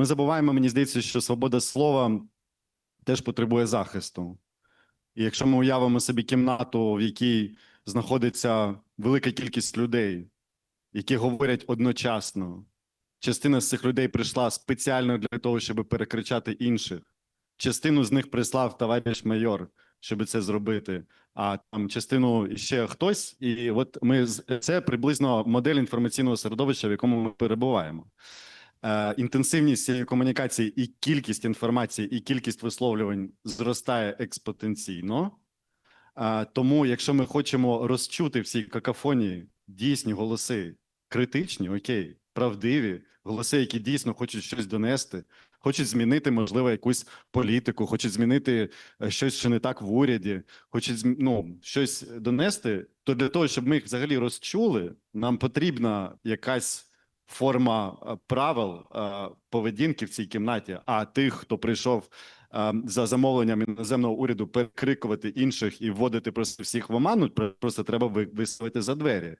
ми забуваємо, мені здається, що свобода слова теж потребує захисту. І якщо ми уявимо собі кімнату, в якій знаходиться велика кількість людей, які говорять одночасно, частина з цих людей прийшла спеціально для того, щоб перекричати інших. Частину з них прислав товариш майор, щоб це зробити. А там частину ще хтось, і от ми це приблизно модель інформаційного середовища, в якому ми перебуваємо. Е, інтенсивність цієї комунікації і кількість інформації, і кількість висловлювань зростає експотенційно. Е, тому, якщо ми хочемо розчути всі какафонії дійсні голоси, критичні, окей, правдиві, голоси, які дійсно хочуть щось донести, хочуть змінити, можливо, якусь політику, хочуть змінити е, щось, що не так в уряді, хочуть ну, щось донести, то для того, щоб ми їх взагалі розчули, нам потрібна якась форма е, правил е, поведінки в цій кімнаті. А тих, хто прийшов е, за замовленням іноземного уряду, перекрикувати інших і вводити просто всіх в оману, просто треба виставити за двері.